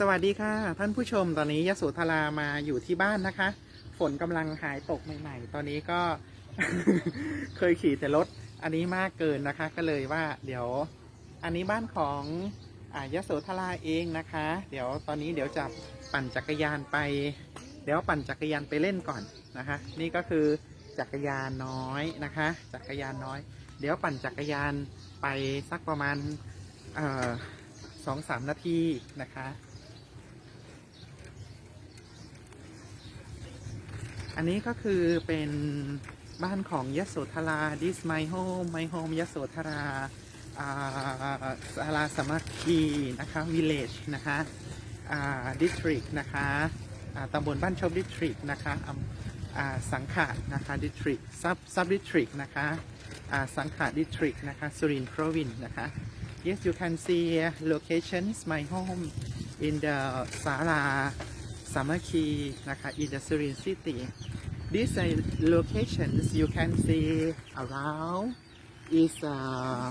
สวัสดีค่ะ ท่านผู้ชมตอนนี้ยโสธรามาอยู่ที่บ้านนะคะ ฝนกำลังหายตกใหม่ๆ ตอนนี้ก็ เคยขี่แต่รถอันนี้มากเกินนะคะ ก็เลยว่า เดี๋ยว อันนี้บ้านของอายโสธราเองนะคะ เดี๋ยวตอนนี้เดี๋ยวจะปั่นจักรยานไป เดี๋ยวปั่นจักรยานไปเล่นก่อนนะคะ นี่ก็คือจักรยานน้อยนะคะ จักรยานน้อย เดี๋ยวปั่นจักรยานไปสักประมาณสองสามนาทีนะคะ อันนี้ก็คือเป็นบ้านของยโสธรา this my home my home ยโสธราอ่าสาราสมัคคีนะคะ village นะคะ district นะคะตำบลบ้านชม district นะคะอำอ่าสังขะนะคะ district sub sub district นะคะอ่าสังขะ district นะคะสุรินทร์ province นะคะ yes you can see locations my home in the สารา สามัคคีนะคะ in the Surin city these are locations you can see around is uh,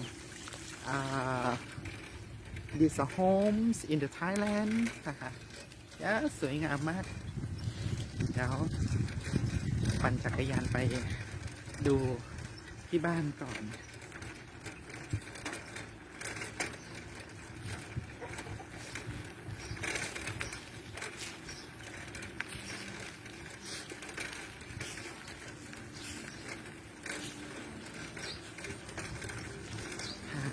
uh, these are homes in the Thailand นะคะยะสวยงามมากเดี๋ยวปั่นจักรยานไปดูที่บ้านก่อน ค่ะ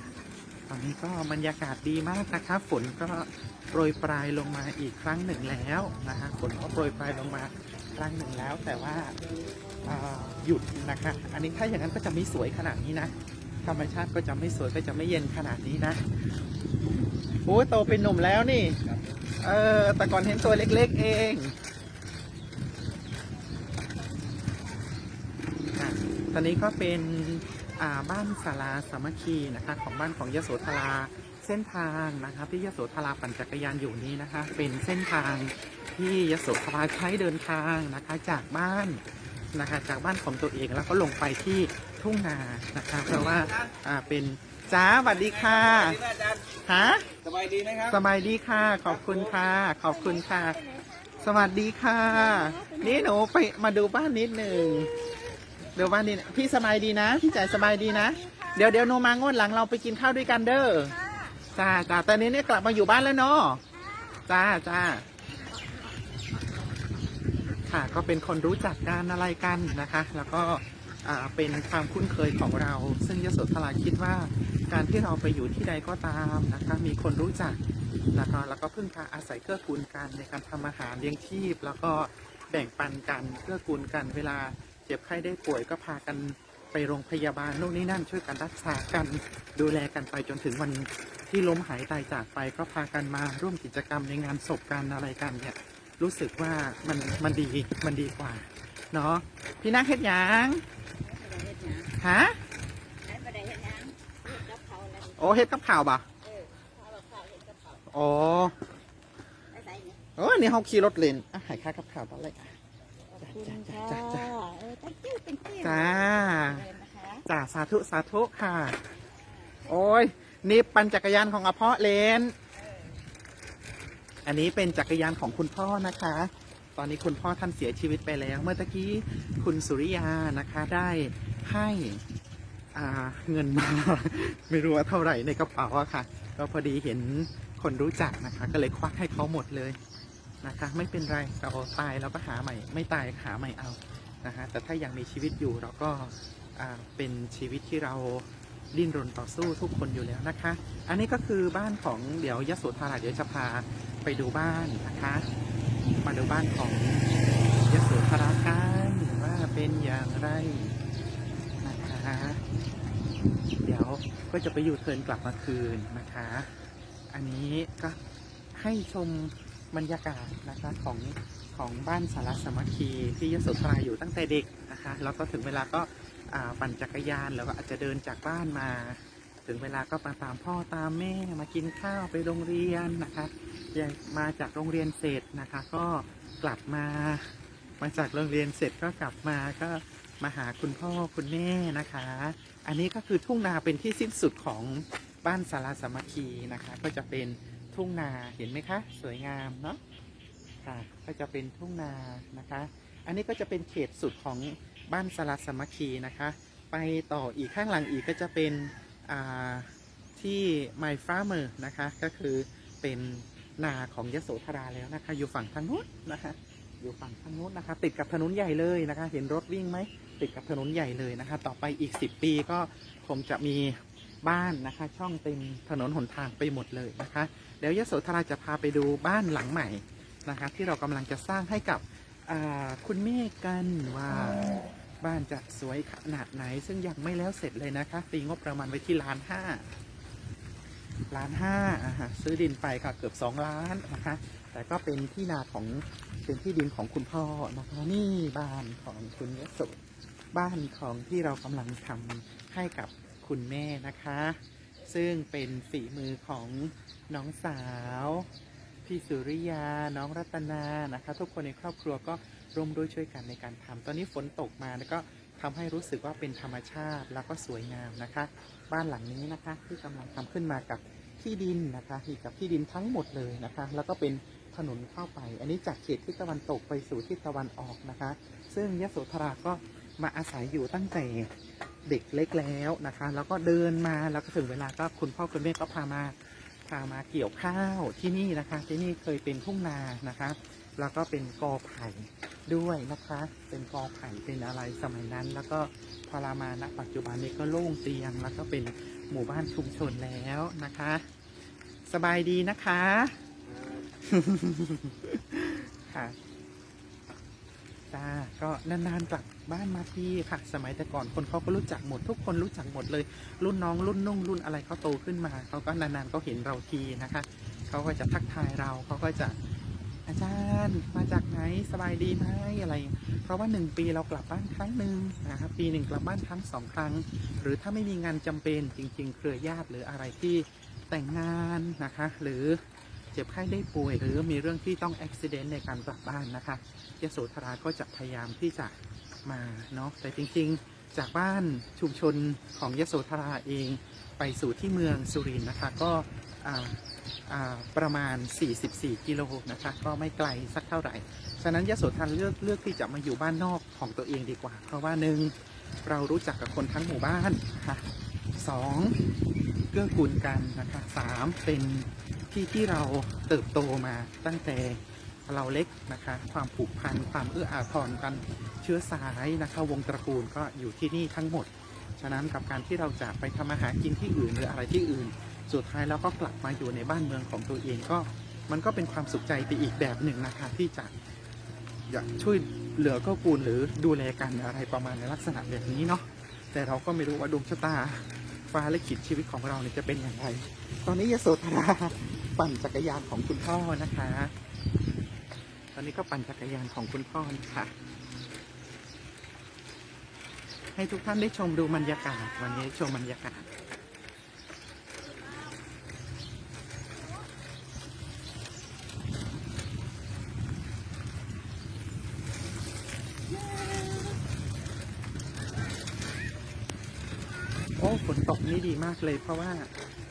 ตอนนี้ ก็บรรยากาศดีมากนะคะฝนก็โปรยปลายลงมาอีกครั้งหนึ่งแล้วนะคะฝนก็โปรยปลายลงมาครั้งหนึ่งแล้ว แต่ว่าหยุดนะคะอันนี้ถ้าอย่างนั้นก็จะไม่สวยขนาดนี้นะ ธรรมชาติก็จะไม่สวยก็จะไม่เย็นขนาดนี้นะโอ้ยโตเป็นหนุ่มแล้วนี่ เออแต่ก่อนเห็นตัวเล็กๆเองตอนนี้ก็เป็น บ้านศาลาสามัคคีนะคะ ของบ้านของยโสธราเส้นทางนะคะที่ยโสธราปั่นจักรยานอยู่นี้นะคะ เป็นเส้นทางที่ยโสธราใช้เดินทางนะคะจากบ้านนะคะจากบ้านของตัวเองแล้วก็ลงไปที่ทุ่งนานะคะเพราะว่าอ่าเป็นจ้าสวัสดีค่ะสวัสดีครับอาจารย์ฮะสบายดีไหมครับสบายดีค่ะ ขอบคุณค่ะ ขอบคุณค่ะ สวัสดีค่ะ นี่หนูไปมาดูบ้านนิดหนึ่ง ดูบ้านนี้พี่สบายดีนะ พี่จ่ายสบายดีนะ เดี๋ยวเดี๋ยวหนูมางวดหลังเราไปกินข้าวด้วยกันเด้อจ้าจ้าตอนนี้เนี่ยกลับมาอยู่บ้านแล้วเนาะจ้าจ้าค่ะก็เป็นคนรู้จักกันอะไรกันนะคะ แล้วก็อ่าเป็นความคุ้นเคยของเรา ซึ่งยโสธราคิดว่า การที่เราไปอยู่ที่ใดก็ตามนะคะ มีคนรู้จักนะคะแล้วก็พึ่งพาอาศัยเกื้อกูลกันในการทำอาหารเลี้ยงชีพ แล้วก็แบ่งปันกันเกื้อกูลกันเวลาเจ็บไข้ได้ป่วยก็พากันไปโรงพยาบาลโน่นนี่นั่นช่วยกันรักษากันดูแลกันไปจนถึงวันที่ล้มหายตายจากไปก็พากันมาร่วมกิจกรรมในงานศพกันอะไรกันเนี่ยรู้สึกว่ามันมันดีมันดีกว่าเนาะพี่นักเฮ็ดหยังฮะโอ้เฮ็ดกับข่าวบ่ะโอ้โอ้นี่เขาขี่รถเลนอะใหายค่ากับข่าวตอนแรกอะคุณค่ะจ้ะจ้ะ เออตั้งชื่อเป็นชื่อจ้าเลยนะคะจ้าสาธุสาธุค่ะ โอ้ยนี่ปั่นจักรยานของอภอเลน อันนี้เป็นจักรยานของคุณพ่อนะคะ ตอนนี้คุณพ่อท่านเสียชีวิตไปแล้ว เมื่อตะกี้คุณสุริยานะคะได้ให้อ่าเงินมา ไม่รู้ว่าเท่าไหร่ในกระเป๋าอะค่ะก็พอดีเห็นคนรู้จักนะคะ ก็เลยควักให้เขาหมดเลยนะคะ ไม่เป็นไรเราตายเราก็หาใหม่ ไม่ตายหาใหม่เอา นะคะแต่ถ้ายังมีชีวิตอยู่เราก็เป็นชีวิตที่เราดิ้นรนต่อสู้ทุกคนอยู่แล้วนะคะ อันนี้ก็คือบ้านของเดี๋ยวยโสธราเดี๋ยวจะพาไปดูบ้านนะคะ มาดูบ้านของยโสธรากันว่าเป็นอย่างไรนะคะ เดี๋ยวก็จะไปอยู่เทินกลับมาคืนนะคะ อันนี้ก็ให้ชมบรรยากาศนะคะของ ของบ้านสารสมัคคีที่ยโสธราอยู่ตั้งแต่เด็กนะคะแล้วก็ถึงเวลาก็ปั่นจักรยานแล้วก็อาจจะเดินจากบ้านมา ถึงเวลาก็มาตามพ่อตามแม่มากินข้าวไปโรงเรียนนะคะยังมาจากโรงเรียนเสร็จนะคะ ก็กลับมา มาจากโรงเรียนเสร็จก็กลับมาก็มาหาคุณพ่อคุณแม่นะคะ อันนี้ก็คือทุ่งนาเป็นที่สิ้นสุดของบ้านสารสมัคคีนะคะ ก็จะเป็นทุ่งนาเห็นไหมคะ สวยงามเนาะ ค่ะ ก็จะเป็นทุ่งนานะคะ อันนี้ก็จะเป็นเขตสุดของบ้านสลัดสมัคคีนะคะ ไปต่ออีกข้างหลังอีกก็จะเป็นอ่าที่ My Farmer นะคะ ก็คือเป็นนาของยโสธราแล้วนะคะ อยู่ฝั่งทางนู้นนะคะ อยู่ฝั่งทางนู้นนะคะ ติดกับถนนใหญ่เลยนะคะ เห็นรถวิ่งไหมติดกับถนนใหญ่เลยนะคะ ต่อไปอีก 10 ปีก็คงจะมีบ้านนะคะ ช่องเต็มถนนหนทางไปหมดเลยนะคะ เดี๋ยวยโสธราจะพาไปดูบ้านหลังใหม่ นะคะที่เรากำลังจะสร้างให้กับอ่าคุณเมฆกันว่าบ้านจะสวยขนาดไหน ซึ่งยังไม่แล้วเสร็จเลยนะคะตีงบประมาณไว้ที่ล้านห้าล้านห้าอ่าฮะซื้อดินไปค่ะเกือบสองล้านนะคะแต่ก็เป็นที่นาของเป็นที่ดินของคุณพ่อนะคะนี่บ้านของคุณยโสบ้านของที่เรากำลังทำให้กับคุณแม่นะคะ ซึ่งเป็นฝีมือของน้องสาว พี่สุริยา น้องรัตนานะคะทุกคนในครอบครัวก็ร่วมด้วยช่วยกันในการทำตอนนี้ฝนตกมาแล้วก็ทำให้รู้สึกว่าเป็นธรรมชาติแล้วก็สวยงามนะคะ บ้านหลังนี้นะคะที่กำลังทำขึ้นมากับที่ดินนะคะที่กับที่ดินทั้งหมดเลยนะคะ แล้วก็เป็นถนนเข้าไป อันนี้จากเขตทิศตะวันตกไปสู่ทิศตะวันออกนะคะ ซึ่งยโสธราก็มาอาศัยอยู่ตั้งแต่เด็กเล็กแล้วนะคะ แล้วก็เดินมาแล้วก็ถึงเวลาก็คุณพ่อคุณแม่ก็พามา พามาเกี่ยวข้าวที่นี่นะคะ ที่นี่เคยเป็นทุ่งนานะคะ แล้วก็เป็นกอไผ่ด้วยนะคะ เป็นกอไผ่เป็นอะไรสมัยนั้น แล้วก็พอเรามาณปัจจุบันนี้ก็โล่งเตียง แล้วก็เป็นหมู่บ้านชุมชนแล้วนะคะ สบายดีนะคะ ค่ะ จ้าก็นานๆกลับบ้านมาทีค่ะ สมัยแต่ก่อนคนเขาก็รู้จักหมด ทุกคนรู้จักหมดเลย รุ่นน้องรุ่นนุ่งรุ่นอะไรเขาโตขึ้นมาเขาก็นานๆก็เห็นเราทีนะคะเขาก็จะทักทายเราเขาก็จะอาจารย์มาจากไหนสบายดีไหมอะไร เพราะว่าหนึ่งปีเรากลับบ้านครั้งหนึ่งนะครับปีหนึ่งกลับบ้านครั้งสองครั้ง หรือถ้าไม่มีงานจำเป็นจริง ๆ เครือญาติหรืออะไรที่แต่งงานนะคะ หรือ เจ็บไข้ได้ป่วย หรือมีเรื่องที่ต้องอุบิเหตุในการกลับบ้านนะคะยโสธราก็จะพยายามที่จะมาเนาะแต่จริงๆ จากบ้านชุมชนของยโสธราเองไปสู่ที่เมืองสุรินทร์นะคะก็อ่าอ่าประมาณ 44 กิโลนะคะก็ไม่ไกลสักเท่าไหร่ ฉะนั้นยโสธรเลือกเลือกที่จะมาอยู่บ้านนอกของตัวเองดีกว่า เพราะว่าหนึ่งเรารู้จักกับคนทั้งหมู่บ้านค่ะสองเกื้อกูลกันนะคะสามเป็น ที่ที่เราเติบโตมาตั้งแต่เราเล็กนะคะ ความผูกพันความเอื้ออาทรกันเชื้อสายนะคะ วงตระกูลก็อยู่ที่นี่ทั้งหมด ฉะนั้นกับการที่เราจะไปทำอาหารกินที่อื่นหรืออะไรที่อื่น สุดท้ายเราก็กลับมาอยู่ในบ้านเมืองของตัวเองก็ มันก็เป็นความสุขใจไปอีกแบบหนึ่งนะคะที่จะอยากช่วยเหลือก็กูลหรือดูแลกันอะไรประมาณในลักษณะแบบนี้เนาะแต่เราก็ไม่รู้ว่าดวงชะตาฟ้าแลิขิตชีวิตของเราเนี่ยจะเป็นอย่างไร ตอนนี้ยโสธรา ปั่นจักรยานของคุณพ่อนะคะ ตอนนี้ก็ปั่นจักรยานของคุณพ่อนะคะ ให้ทุกท่านได้ชมดูบรรยากาศ วันนี้ชมบรรยากาศโอ้ฝนตกนี่ดีมากเลย เพราะว่า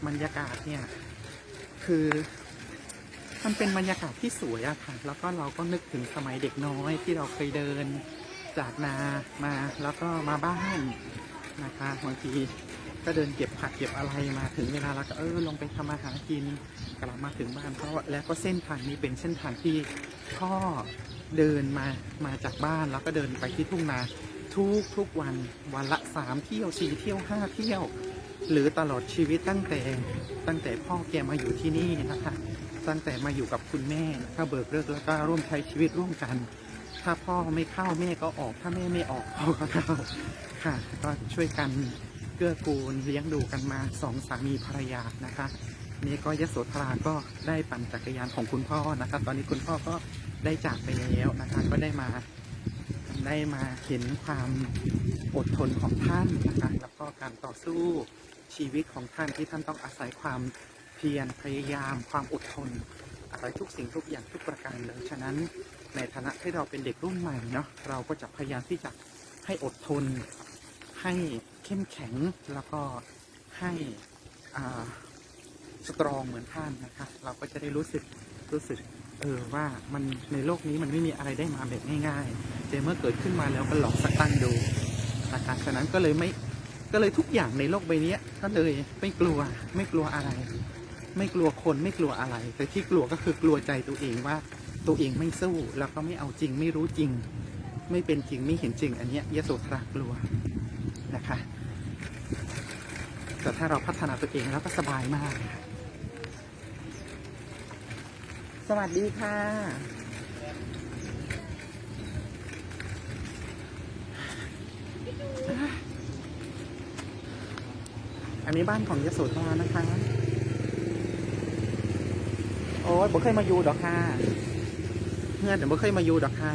บรรยากาศเนี่ย คือมันเป็นบรรยากาศที่สวยอะค่ะ แล้วก็เราก็นึกถึงสมัยเด็กน้อยที่เราเคยเดินจากนามาแล้วก็มาบ้านนะคะบางทีก็เดินเก็บผักเก็บอะไรมาถึงเวลาเราก็เออลงไปทำอาหารกินกลับมาถึงบ้านเพราะว่าแล้วก็เส้นทางนี้เป็นเส้นทางที่พ่อเดินมามาจากบ้านแล้วก็เดินไปที่ทุ่งนาทุกทุกวันวันละสามเที่ยวสี่เที่ยวห้าเที่ยว หรือตลอดชีวิตตั้งแต่ตั้งแต่พ่อแกมาอยู่ที่นี่นะคะ ตั้งแต่มาอยู่กับคุณแม่ก็เบิกเลิกแล้วก็ร่วมใช้ชีวิตร่วมกัน ถ้าพ่อไม่เข้าแม่ก็ออก ถ้าแม่ไม่ออกพ่อก็เข้าค่ะ ก็ช่วยกันเกื้อกูลเลี้ยงดูกันมาสองสามีภรรยานะคะนี่ก็ยโสธราก็ได้ปั่นจักรยานของคุณพ่อนะคะตอนนี้คุณพ่อก็ได้จากไปแล้วนะคะก็ได้มาได้มาเห็นความอดทนของท่านนะคะแล้วก็การต่อสู้ ชีวิตของท่านที่ท่านต้องอาศัยความเพียรพยายาม ความอดทนอะไรทุกสิ่งทุกอย่างทุกประการเลย ฉะนั้นในฐานะที่เราเป็นเด็กรุ่นใหม่เนาะเราก็จะพยายามที่จะให้อดทน ให้เข้มแข็งแล้วก็ให้สตรองเหมือนท่านนะคะเราก็จะได้รู้สึกรู้สึกเออว่ามันในโลกนี้มันไม่มีอะไรได้มาแบบง่ายๆแต่เมื่อเกิดขึ้นมาแล้วก็ลองสักตั้งดูนะคะฉะนั้นก็เลยไม่ ก็เลยทุกอย่างในโลกใบนี้ก็เลยไม่กลัวไม่กลัวอะไร ไม่กลัวคนไม่กลัวอะไร แต่ที่กลัวก็คือกลัวใจตัวเองว่าตัวเองไม่สู้แล้วก็ไม่เอาจริงไม่รู้จริง ไม่เป็นจริงไม่เห็นจริง อันเนี้ยยโสธรากลัวนะคะ แต่ถ้าเราพัฒนาตัวเองแล้วก็สบายมาก สวัสดีค่ะ อันนี้บ้านของยโสธรนะคะ โอ้ยบ่เคยมาอยู่ดอกค่ะเพื่อนเดี๋ยวบ่เคยมาอยู่ดอกค่ะ